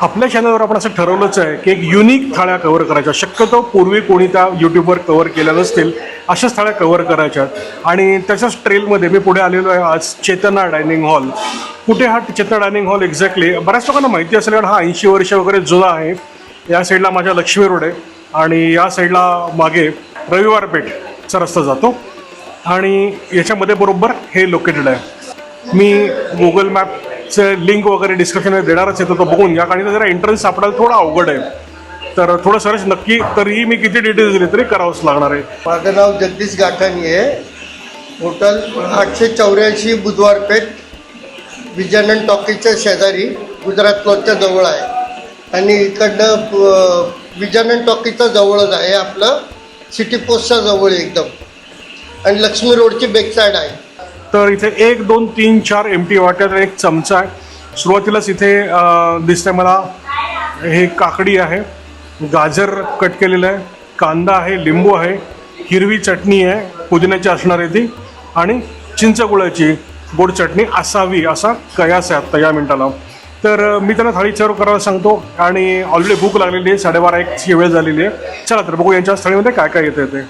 आपल्या चॅनलवर आपण असं ठरवलंच आहे की एक युनिक थाळ्या कव्हर करायच्या. शक्यतो पूर्वी कोणी त्या यूट्यूबवर कव्हर केल्या नसतील. अशाच थाळ्या कव्हर करायच्या. आणि त्याच्याच ट्रेलमध्ये मी पुढे आलेलो आहे आज चेतना डायनिंग हॉल कुठे हा चेतना डायनिंग हॉल एक्झॅक्टली बऱ्याच लोकांना माहिती असेल कारण हा ऐंशी वर्ष वगैरे जुना आहे. या साईडला माझ्या लक्ष्मी रोड आहे. आणि या साईडला मागे रविवार पेठचा रस्ता जातो. आणि याच्यामध्ये बरोबर हे लोकेटेड आहे. मी गुगल मॅप चे लिंक वगैरे डिस्क्रिप्शनमध्ये देणारच आहे तर तो बघून घ्या. कारण जरा एंट्रन्स सापडायला थोडा अवघड आहे. तर थोडं सर्च नक्की तरीही मी किती डिटेल्स दिले तरी करावंच लागणार आहे. माझं नाव जगदीश गाठाणी आहे. होटल आठशे चौऱ्याऐंशी बुधवार पेठ विजयानंद टॉकीच्या शेजारी गुजरात क्लॉजच्या जवळ आहे. आणि इकडनं प- विजयानंद जवळच आहे आपलं. सिटी पोस्टच्या जवळ आहे एकदम. आणि लक्ष्मी रोडची बॅक साईड आहे. तर इथे एक दोन तीन चार एम टी एक चमचा आहे. सुरुवातीलाच इथे दिसतंय मला हे काकडी आहे. गाजर कट केलेलं आहे. कांदा आहे लिंबू आहे हिरवी चटणी आहे पुदिन्याची असणार आहे ती. आणि चिंचगुळाची गोड चटणी असावी असा कयास आहे आत्ता या मिनिटाला. तर मी त्यांना थाळी सर्व करायला सांगतो आणि ऑलरेडी भूक लागलेली आहे. साडेबारा एकची वेळ झालेली आहे. चला तर बघू यांच्या स्थळीमध्ये काय काय येतं ते.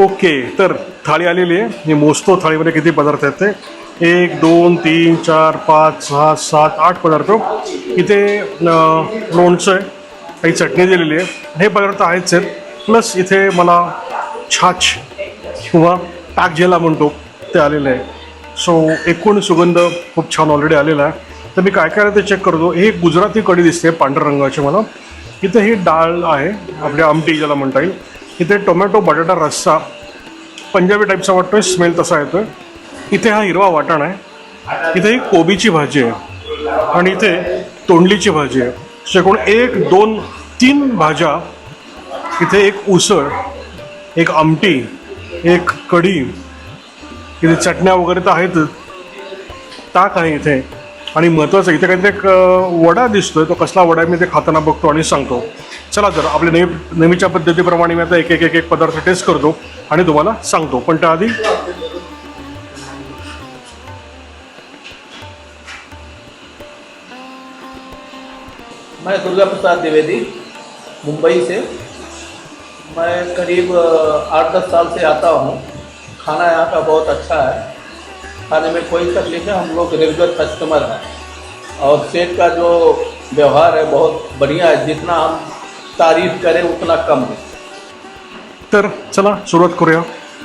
ओके तर थाळी आलेली आहे. मी मोजतो थाळीमध्ये किती पदार्थ आहेत ते. एक दोन तीन चार पाच सहा सात आठ पदार्थ. इथे लोणचं आहे. काही चटणी दिलेली आहे. हे पदार्थ आहेच आहेत. प्लस इथे मला छाछ किंवा पॅक ज्याला म्हणतो ते आलेलं आहे. सो एकूण सुगंध खूप छान ऑलरेडी आलेला आहे. तर मी काय काय ते चेक करतो. हे एक गुजराती कढी दिसते पांढऱ्या रंगाची मला. इथे ही डाळ आहे. आपल्या आमटी ज्याला म्हणता येईल. इथे टोमॅटो बटाटा रस्सा पंजाबी टाईपचा वाटतोय स्मेल तसा येतो आहे इथे हा हिरवा वाटाण आहे. इथे ही कोबीची भाजी आहे. आणि इथे तोंडलीची भाजी आहे. अशा एकूण एक दोन तीन भाज्या. इथे एक उसळ एक आमटी एक कढी. इथे चटण्या वगैरे तर आहेतच ताक आहे इथे. आणि महत्त्वाचं इथे काहीतरी एक वडा दिसतोय. तो कसला वडा आहे मी ते खाताना बघतो आणि सांगतो. चला तर आपल्या नेहमी नेहमीच्या पद्धतीप्रमाणे मी आता एक एक एक एक पदार्थ टेस्ट करतो आणि तुम्हाला सांगतो. पण त्याआधी मैं दुर्गा प्रसाद द्विवेदी मुंबई से। मैं करीब आठ दस साल से आता हूँ। खाना यहाँ का बहुत अच्छा है। खाने में कोई तकलीफ है हम लोग रेगुलर कस्टमर हैं। और सेठ का जो व्यवहार है बहुत बढ़िया है। जितना हम तारीफ करें उतना कम है। तर चला सुरुवात करूया.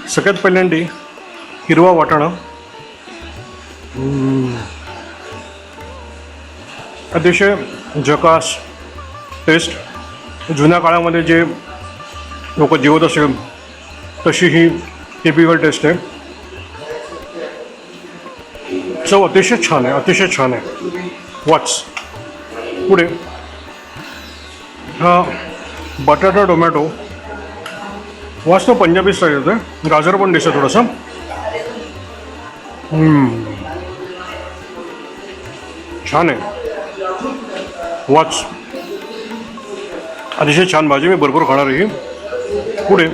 सगळ्यात पहिल्यांदी हिरवा वाटाणा. अतिशय जकास टेस्ट जुन्या काळामध्ये जे लोक जेवत असेल तशी ही टिपिकल टेस्ट आहे. चव अतिशय छान आहे अतिशय छान आहे. वाच पुढे. बटाटा टोमॅटो. वास्तव पंजाबी स्टाईल येतं गाजर पण दिसतं थोडंसं. छान आहे. वाच. अतिशय छान भाजी मी भरपूर खाणार आहे ही. पुढे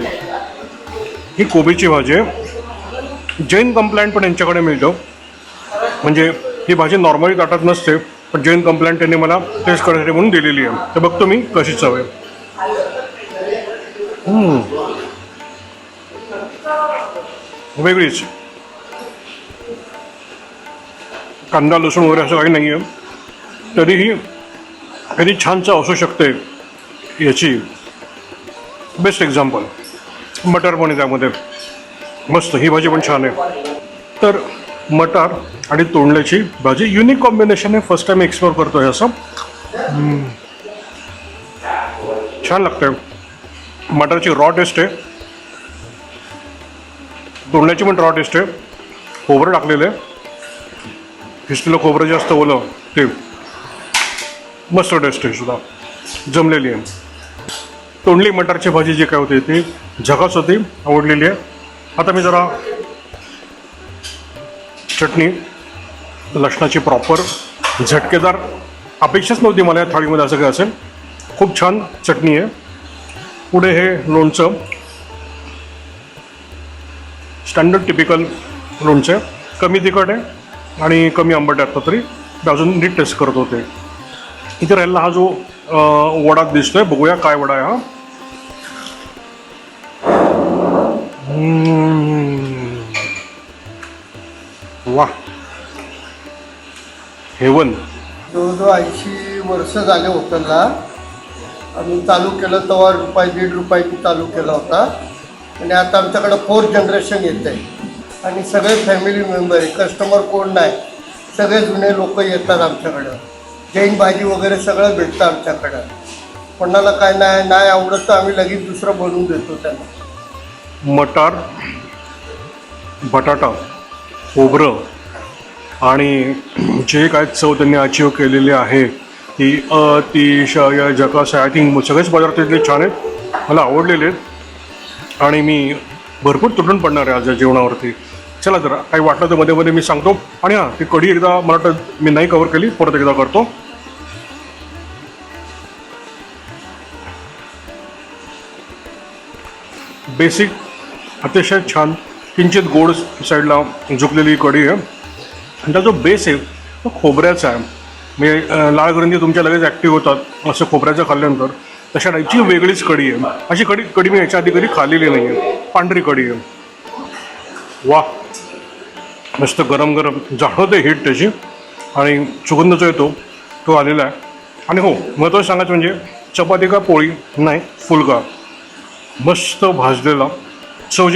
ही कोबीची भाजी आहे. जैन कंप्लायंट पण यांच्याकडे मिळतं. म्हणजे ही भाजी नॉर्मली ताटात नसते. पण जैन कंप्लेंट त्यांनी मला टेस्ट करण्यासाठी म्हणून दिलेली आहे. तर बघतो मी कशी चव आहे. वेगळीच. कांदा लसूण वगैरे असं काही नाही आहे. तरीही कधी छान चव असू शकते याची. बेस्ट एक्झाम्पल मटर पण आहे त्यामध्ये. मस्त ही भाजी पण छान आहे. तर मटार आणि तोंडल्याची भाजी. युनिक कॉम्बिनेशन आहे. फर्स्ट टाइम एक्सप्लोर करतो आहे असं छान लागतं मटारची रॉ टेस्ट आहे. तोंडल्याची पण रॉ टेस्ट आहे. खोबरं टाकलेलं आहे. किसलेलं खोबरं जास्त ओलं. ते. मस्त टेस्ट आहे सुद्धा. जमलेली आहे. तोंडली मटारची भाजी जी काय होती ती झकास होती. आवडलेली आहे. आता मी जरा चटणी लसणाची प्रॉपर झटकेदार अपेक्षाच नव्हती मला या थाळीमध्ये असं काय असेल. खूप छान चटणी आहे. पुढे हे लोणचं. स्टँडर्ड टिपिकल लोणचं. आहे कमी तिखट आहे आणि कमी आंबट आहे आता तरी. ते अजून नीट टेस्ट करत होते. इथे राहिला हा जो वडा दिसतोय बघूया काय वडा आहे हा. वा. हेवन जवळजवळ ऐंशी वर्ष झाले हॉटेलला आम्ही चालू केलं तेव्हा रुपये दीड रुपयाची चालू केला होता. आणि आता आमच्याकडं फोर्थ जनरेशन येत आहे. आणि सगळे फॅमिली मेंबर आहे. कस्टमर कोण नाही. सगळे जुने लोक येतात आमच्याकडं. जैन भाजी वगैरे सगळं भेटतं आमच्याकडं. कोणाला काय नाही नाही आवडत तर आम्ही लगेच दुसरं बनवून देतो त्यांना. मटार बटाटा. खोबरं. आणि जे काय चव त्यांनी अचीव केलेली आहे ती अतिशय जकास आय थिंक सगळेच पदार्थ इथले छान आहेत. मला आवडलेले आहेत. आणि मी भरपूर तुटून पडणार आहे आज जेवणावरती. चला जरा काही वाटलं तर मध्ये मध्ये मी सांगतो. आणि हां ती कढी एकदा मला वाटतं मी नाही कवर केली परत एकदा करतो. बेसिक अतिशय छान. किंचित गोड साईडला झुकलेली कढी आहे. आणि त्याचा जो बेस आहे तो खोबऱ्याचा आहे. म्हणजे लाल ग्रंथी तुमच्या लगेच ॲक्टिव्ह होतात असं खोबऱ्याचं खाल्ल्यानंतर. तशा टाईपची वेगळीच कढी आहे. अशी कढी कढी मी याच्या आधी कधी खाल्लेली नाही आहे पांढरी कढी आहे. वा. मस्त गरम गरम. जाणवते हीट त्याची. आणि सुगंध जो येतो. तो आलेला आहे. आणि हो महत्त्वाचं सांगायचं म्हणजे चपाती का पोळी? नाही फुलका. मस्त भाजलेला. चवजी